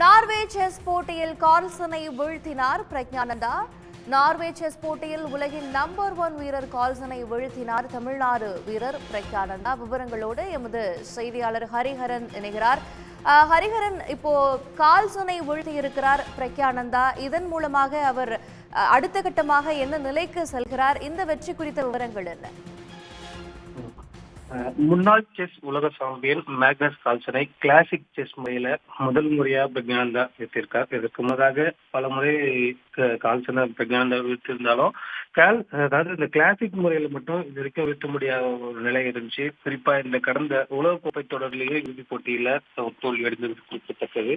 Norway chess போட்டியில் கார்ல்சனை வீழ்த்தினார் Praggnanandhaa. Norway chess போட்டியில் உலகின் நம்பர் ஒன் வீரர் கால்சனை வீழ்த்தினார் தமிழ்நாடு வீரர் பிரக்ஞானந்தா. விவரங்களோடு எமது செய்தியாளர் ஹரிஹரன் இணைகிறார். ஹரிஹரன் இப்போ கால்சனை வீழ்த்தி இருக்கிறார் பிரக்யானந்தா இதன் மூலமாக அவர் அடுத்த கட்டமாக என்ன நிலைக்கு செல்கிறார்? இந்த வெற்றி குறித்த விவரங்கள் என்ன? முன்னாள் செஸ் உலக சாம்பியன் மேக்னஸ் கால்சனை கிளாசிக் செஸ் முறையில முதல் முறையா பிரக்ஞானந்தா வைத்திருக்கார் இதற்கு முன்னதாக பல முறை க- கால்சனை பிரக்ஞானந்தா வைத்திருந்தாலும் கால் அதாவது இந்த கிளாசிக் முறையில மட்டும் இது வரைக்கும் வைக்க முடியாத ஒரு நிலை இருந்துச்சு. குறிப்பா இந்த கடந்த உலகக்கோப்பை தொடர்லேயே இறுதிப் போட்டியில தோல்வி அடைந்தது குறிப்பிடத்தக்கது.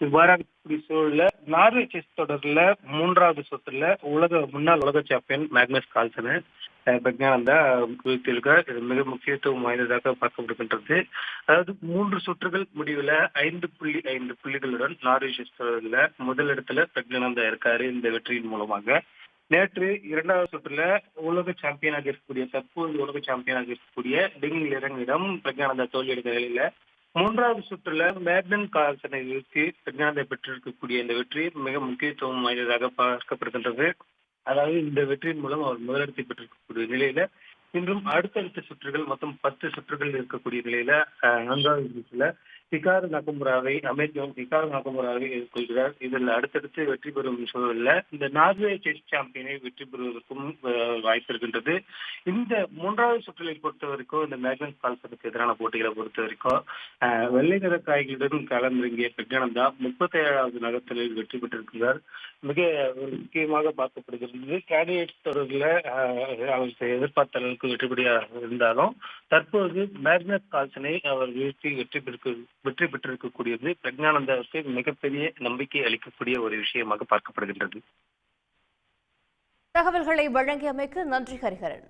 இவ்வாறான சூழல நார்வே செஸ் தொடர்ல மூன்றாவது சுற்றுல உலக முன்னாள் உலக சாம்பியன் மேக்னஸ் கால்சனை பிரக்ஞானந்தா இது மிக முக்கியத்துவம் வாய்ந்ததாக பார்க்கப்படுகின்றது. அதாவது மூன்று சுற்றுகள் முடிவுல ஐந்து புள்ளி ஐந்து புள்ளிகளுடன் நார்வேஷ் தொடர்ல முதல் பிரக்ஞானந்தா இருக்காரு இந்த வெற்றியின் மூலமாக. நேற்று இரண்டாவது சுற்றுல உலக சாம்பியனாக இருக்கக்கூடிய தற்போது உலக சாம்பியனாக இருக்கக்கூடிய டிங் லிரங்கிடம் பிரக்ஞானந்தா தோல்வியடைந்த நிலையில மூன்றாவது சுற்றுல மேக்னன் கால்சனை வீழ்த்தி பிரக்ஞானந்தா பெற்றிருக்கக்கூடிய இந்த வெற்றி மிக முக்கியத்துவம் வாய்ந்ததாக பார்க்கப்படுகின்றது. அதாவது இந்த வெற்றியின் மூலம் அவர் முதலிடத்தை பெற்றிருக்கக்கூடிய நிலையில இன்றும் அடுத்தடுத்த சுற்றுகள் மொத்தம் பத்து சுற்றுகள் இருக்கக்கூடிய நிலையில நான்காவது சுற்றுல ஹிகார் நகமுராவை அமெரிக்கன் ஹிகார் நகமுராவை எதிர்கொள்கிறார். இதில் அடுத்தடுத்து வெற்றி பெறும் சூழல்ல இந்த நார்வே செஸ் சாம்பியனை வெற்றி பெறுவதற்கும் வாய்ப்பு இருக்கின்றது. இந்த மூன்றாவது சுற்றிலை பொறுத்த வரைக்கும் இந்த மேக்னஸ் கால்சனுக்கு எதிரான போட்டிகளை பொறுத்த வரைக்கும் வெள்ளை நிற காய்களுடன் களமிறங்கிய பிரஜானந்தா முப்பத்தி ஏழாவது நகரத்தில் வெற்றி பெற்றிருக்கிறார் மிக முக்கியமாக பார்க்கப்படுகிறது. கேண்டிடேட் தொடர்பில் அவர் எதிர்பார்த்த அளவுக்கு வெற்றிபடியா இருந்தாலும் தற்போது மேக்னஸ் கால்சனை அவர் வீழ்த்தி வெற்றி பெற்று வெற்றி பெற்றிருக்கக்கூடியது பிரக்ஞானந்தாவுக்கு மிகப்பெரிய நம்பிக்கை அளிக்கக்கூடிய ஒரு விஷயமாக பார்க்கப்படுகின்றது. தகவல்களை வழங்கியமைக்கு நன்றி ஹரிஹரன்.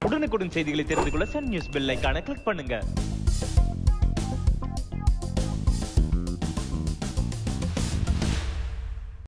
உடனுக்குடன் செய்திகளை தெரிந்து கொள்ள சன் நியூஸ் பெல் கிளிக் பண்ணுங்க.